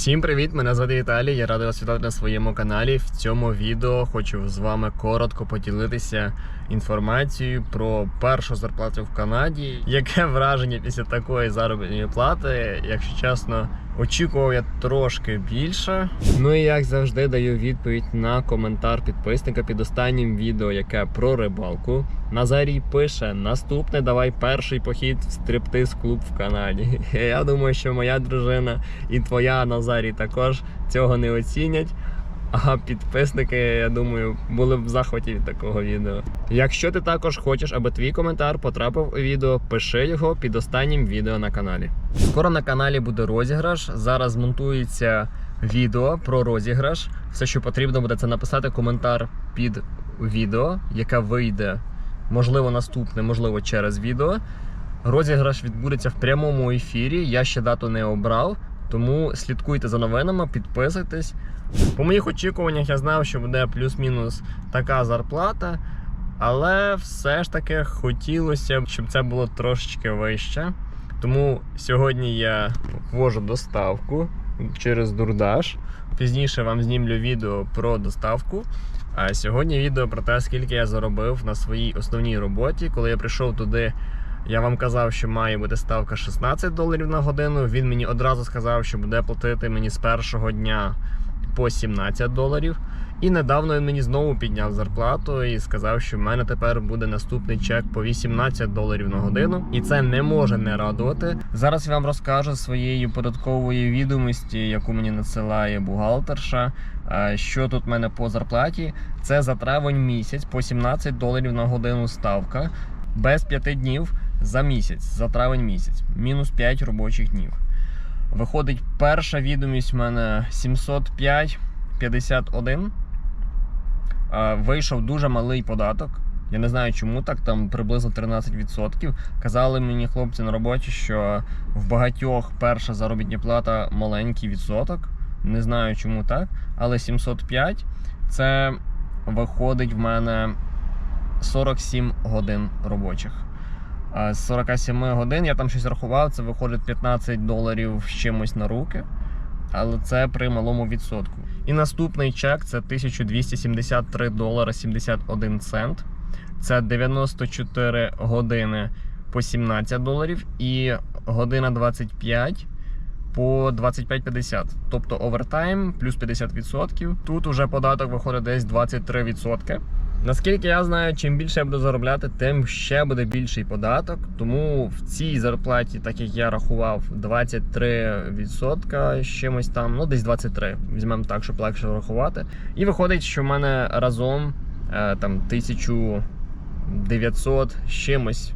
Всім привіт! Мене звати Віталій. Я радий вас вітати на своєму каналі. В цьому відео хочу з вами коротко поділитися інформацією про першу зарплату в Канаді. Яке враження після такої заробітної плати? Якщо чесно, очікував я трошки більше. Ну і як завжди даю відповідь на коментар підписника під останнім відео, яке про рибалку. Назарій пише: наступне давай перший похід в стриптиз клуб в Канаді. Я думаю, що моя дружина і твоя Назарій також цього не оцінять. А підписники, я думаю, були б в захваті від такого відео. Якщо ти також хочеш, аби твій коментар потрапив у відео, пиши його під останнім відео на каналі. Скоро на каналі буде розіграш. Зараз монтується відео про розіграш. Все, що потрібно буде, це написати коментар під відео, яке вийде, можливо, наступне, можливо, через відео. Розіграш відбудеться в прямому ефірі. Я ще дату не обрав, тому слідкуйте за новинами, підписуйтесь. По моїх очікуваннях я знав, що буде плюс-мінус така зарплата, але все ж таки хотілося б, щоб це було трошечки вище. Тому сьогодні я ввожу доставку через Дурдаш. Пізніше вам знімлю відео про доставку. А сьогодні відео про те, скільки я заробив на своїй основній роботі. Коли я прийшов туди, я вам казав, що має бути ставка 16 доларів на годину. Він мені одразу сказав, що буде платити мені з першого дня по 17 доларів. І недавно він мені знову підняв зарплату і сказав, що в мене тепер буде наступний чек по 18 доларів на годину. І це не може не радувати. Зараз я вам розкажу своєї податкової відомості, яку мені надсилає бухгалтерша. Що тут в мене по зарплаті? Це за травень місяць по 17 доларів на годину ставка без 5 днів за місяць, за травень місяць, мінус 5 робочих днів. Виходить, перша відомість в мене 705,51. Е, Вийшов дуже малий податок. Я не знаю, чому так, там приблизно 13%. Казали мені хлопці на роботі, що в багатьох перша заробітня плата маленький відсоток. Не знаю, чому так. Але 705 це виходить в мене 47 годин робочих. З 47 годин я там щось рахував, це виходить 15 доларів з чимось на руки. Але це при малому відсотку. І наступний чек це 1273 долара 71 цент. Це 94 години по 17 доларів і година 25 по 25,50. Тобто овертайм плюс 50%. Тут уже податок виходить десь 23%. Наскільки я знаю, чим більше я буду заробляти, тим ще буде більший податок. Тому в цій зарплаті, так як я рахував, 23% з чимось там, ну десь 23. Візьмемо так, щоб легше рахувати. І виходить, що в мене разом е, там 1900 з чимось.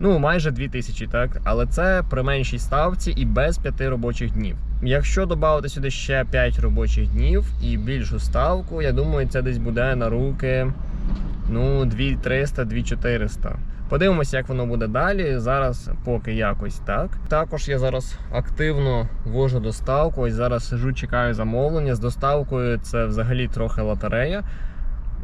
Ну, майже 2000, так? Але це при меншій ставці і без 5 робочих днів. Якщо додати сюди ще 5 робочих днів і більшу ставку, я думаю, це десь буде на руки ну, 2300, 2400. Подивимося, як воно буде далі. Зараз поки якось так. Також я зараз активно вожу доставку. Ось зараз сижу, чекаю замовлення. З доставкою це взагалі трохи лотерея.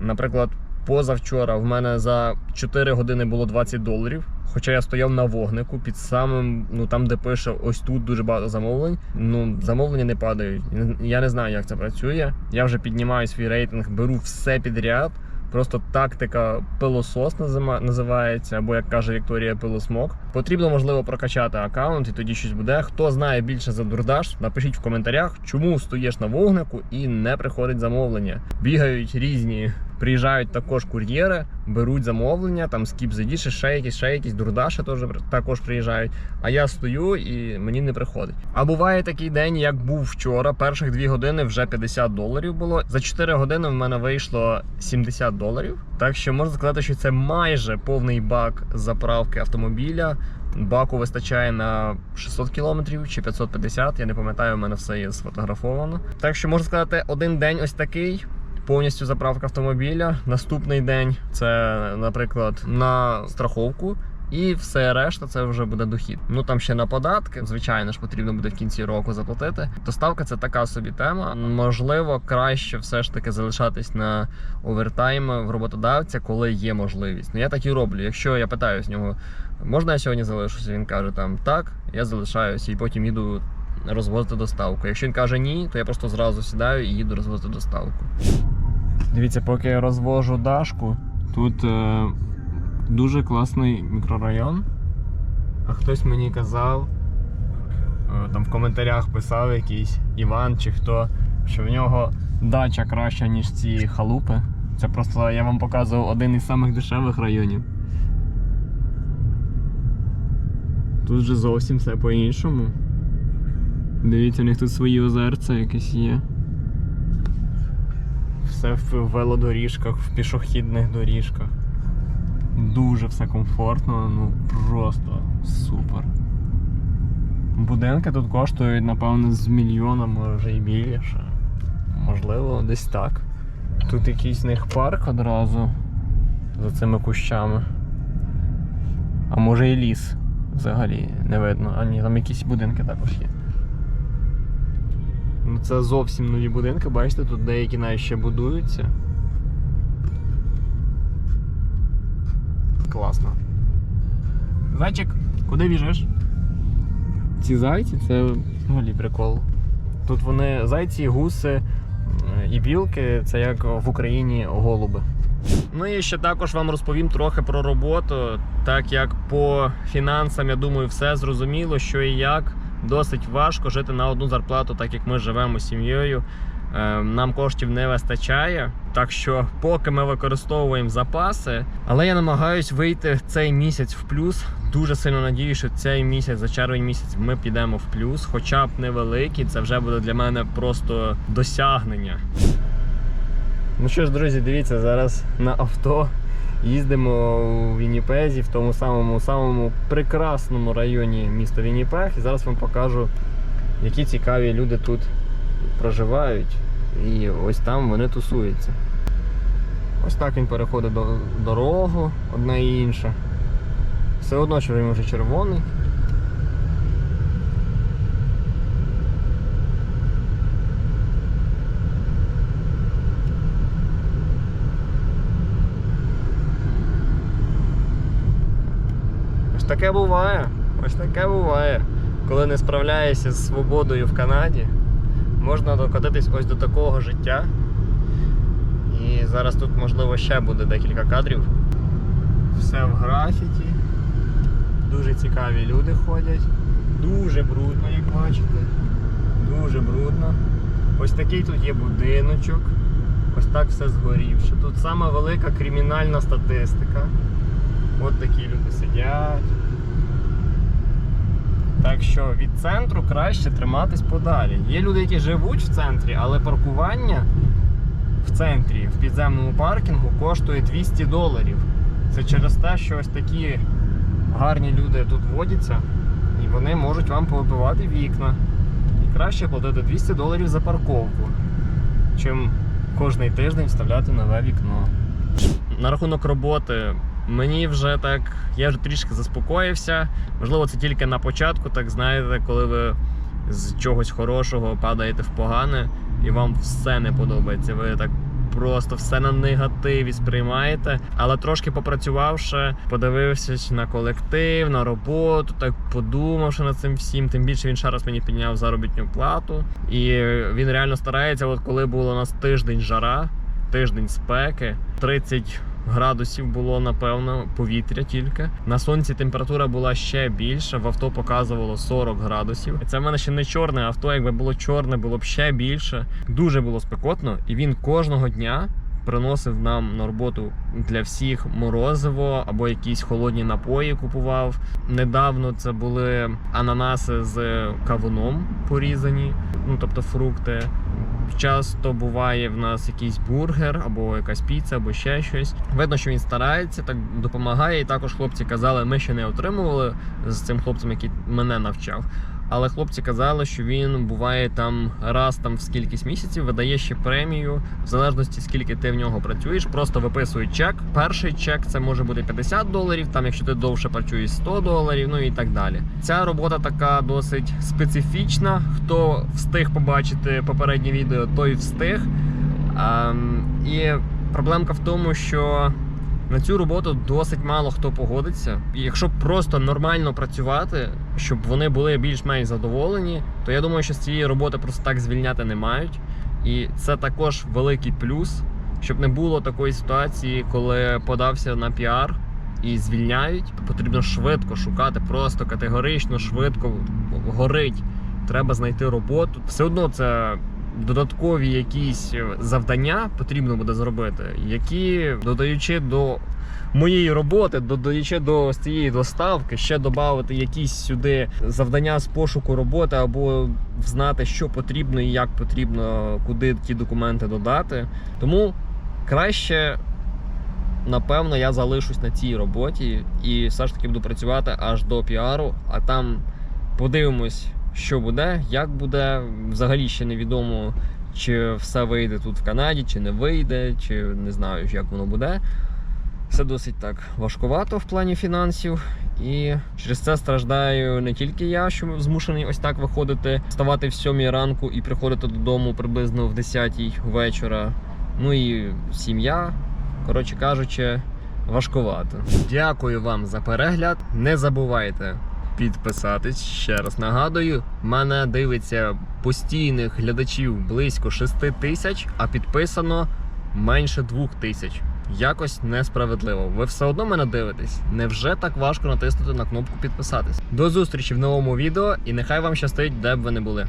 Наприклад, позавчора в мене за 4 години було 20 доларів. Хоча я стояв на вогнику під самим, ну там, де пише, ось тут дуже багато замовлень. Ну, замовлення не падають. Я не знаю, як це працює. Я вже піднімаю свій рейтинг, беру все підряд. Просто тактика пилосос називається, або як каже Вікторія, пилосмок. Потрібно, можливо, прокачати аккаунт, і тоді щось буде. Хто знає більше за дурдаш, напишіть в коментарях, чому стоїш на вогнику і не приходить замовлення. Бігають різні, приїжджають також кур'єри, беруть замовлення, там скіп задіше, ще якісь, ще якісь дурдаші теж також приїжджають. А я стою і мені не приходить. А буває такий день, як був вчора. Перших дві години вже 50 доларів було. За 4 години в мене вийшло 70 доларів. Так що можна сказати, що це майже повний бак заправки автомобіля. Баку вистачає на 600 кілометрів чи 550, я не пам'ятаю, у мене все є сфотографовано. Так що можна сказати, один день ось такий. Повністю заправка автомобіля. Наступний день це, наприклад, на страховку. І все решта це вже буде дохід. Ну там ще на податки, звичайно ж, потрібно буде в кінці року заплатити. Доставка це така собі тема. Можливо, краще все ж таки залишатись на овертайм в роботодавця, коли є можливість. Ну я так і роблю. Якщо я питаю з нього, можна я сьогодні залишуся? Він каже там так, я залишаюся і потім їду розвозити доставку. Якщо він каже ні, то я просто зразу сідаю і їду розвозити доставку. Дивіться, поки я розвожу Дашку, тут е, дуже класний мікрорайон. А хтось мені казав, е, там в коментарях писав якийсь Іван чи хто, що в нього дача краща, ніж ці халупи. Це просто я вам показував один із самих дешевих районів. Тут же зовсім все по-іншому. Дивіться, у них тут свої озерця якесь є. Все в велодоріжках, в пішохідних доріжках. Дуже все комфортно, ну просто супер. Будинки тут коштують, напевно, з мільйона, може і більше. Можливо, десь так. Тут якийсь в них парк одразу за цими кущами. А може і ліс взагалі не видно. А ні, там якісь будинки також є. Ну це зовсім нові будинки, бачите, тут деякі навіть ще будуються. Класно. Зайчик, куди біжиш? Ці зайці це взагалі прикол. Тут вони зайці, гуси і білки це як в Україні голуби. Ну і ще також вам розповім трохи про роботу, так як по фінансам, я думаю, все зрозуміло, що і як. Досить важко жити на одну зарплату, так як ми живемо сім'єю. Е, Нам коштів не вистачає, так що поки ми використовуємо запаси, але я намагаюсь вийти цей місяць в плюс. Дуже сильно надію, що цей місяць, за червень місяць, ми підемо в плюс, хоча б невеликий. Це вже буде для мене просто досягнення. Ну що ж, друзі, дивіться, зараз на авто їздимо у Вінніпезі, в тому самому самому прекрасному районі міста Вінніпег. І зараз вам покажу, які цікаві люди тут проживають. І ось там вони тусуються. Ось так він переходить до дорогу, одна і інша. Все одно, що він вже червоний. Ось таке буває. Ось таке буває. Коли не справляєшся з свободою в Канаді, можна докотитись ось до такого життя. І зараз тут, можливо, ще буде декілька кадрів. Все в графіті. Дуже цікаві люди ходять. Дуже брудно, як бачите. Дуже брудно. Ось такий тут є будиночок. Ось так все згорівши. Тут сама велика кримінальна статистика. От такі люди сидять. Так що від центру краще триматись подалі. Є люди, які живуть в центрі, але паркування в центрі, в підземному паркінгу коштує 200 доларів. Це через те, що ось такі гарні люди тут водяться, і вони можуть вам повибивати вікна. І краще платити 200 доларів за парковку, чим кожний тиждень вставляти нове вікно. На рахунок роботи. Мені вже так, я вже трішки заспокоївся. Можливо, це тільки на початку, так знаєте, коли ви з чогось хорошого падаєте в погане і вам все не подобається. Ви так просто все на негативі сприймаєте. Але трошки попрацювавши, подивився на колектив, на роботу, так подумавши над цим всім. Тим більше він ще раз мені підняв заробітну плату. І він реально старається, от коли було у нас тиждень жара, тиждень спеки, 30 градусів було напевно повітря тільки. На сонці температура була ще більша. В авто показувало 40 градусів. Це в мене ще не чорне авто. Якби було чорне, було б ще більше. Дуже було спекотно, і він кожного дня. Приносив нам на роботу для всіх морозиво або якісь холодні напої купував. Недавно це були ананаси з кавуном порізані, ну тобто фрукти. Часто буває в нас якийсь бургер або якась піца, або ще щось. Видно, що він старається, так допомагає. І також хлопці казали, ми ще не отримували з цим хлопцем, який мене навчав. Але хлопці казали, що він буває там раз там в скількись місяців, видає ще премію, в залежності скільки ти в нього працюєш. Просто виписують чек. Перший чек це може бути 50 доларів. Там, якщо ти довше працюєш 100 доларів, ну і так далі. Ця робота така досить специфічна. Хто встиг побачити попереднє відео, той встиг. Ем, і проблемка в тому, що На цю роботу досить мало хто погодиться. І якщо просто нормально працювати, щоб вони були більш-менш задоволені, то я думаю, що з цієї роботи просто так звільняти не мають. І це також великий плюс, щоб не було такої ситуації, коли подався на піар і звільняють. Потрібно швидко шукати, просто категорично, швидко горить. Треба знайти роботу. Все одно це додаткові якісь завдання потрібно буде зробити, які додаючи до моєї роботи, додаючи до цієї доставки, ще додати якісь сюди завдання з пошуку роботи або знати, що потрібно і як потрібно, куди ті документи додати. Тому краще. Напевно, я залишусь на цій роботі і все ж таки буду працювати аж до піару, а там подивимось, що буде, як буде. Взагалі ще невідомо, чи все вийде тут в Канаді, чи не вийде, чи не знаю, як воно буде. Все досить так важкувато в плані фінансів. І через це страждаю не тільки я, що змушений ось так виходити, вставати в 7 ранку і приходити додому приблизно в 10 вечора. Ну і сім'я, коротше кажучи, важкувато. Дякую вам за перегляд. Не забувайте підписатись. Ще раз нагадую, мене дивиться постійних глядачів близько 6 тисяч, а підписано менше 2 тисяч. Якось несправедливо. Ви все одно мене дивитесь. Невже так важко натиснути на кнопку підписатись? До зустрічі в новому відео і нехай вам щастить, де б ви не були.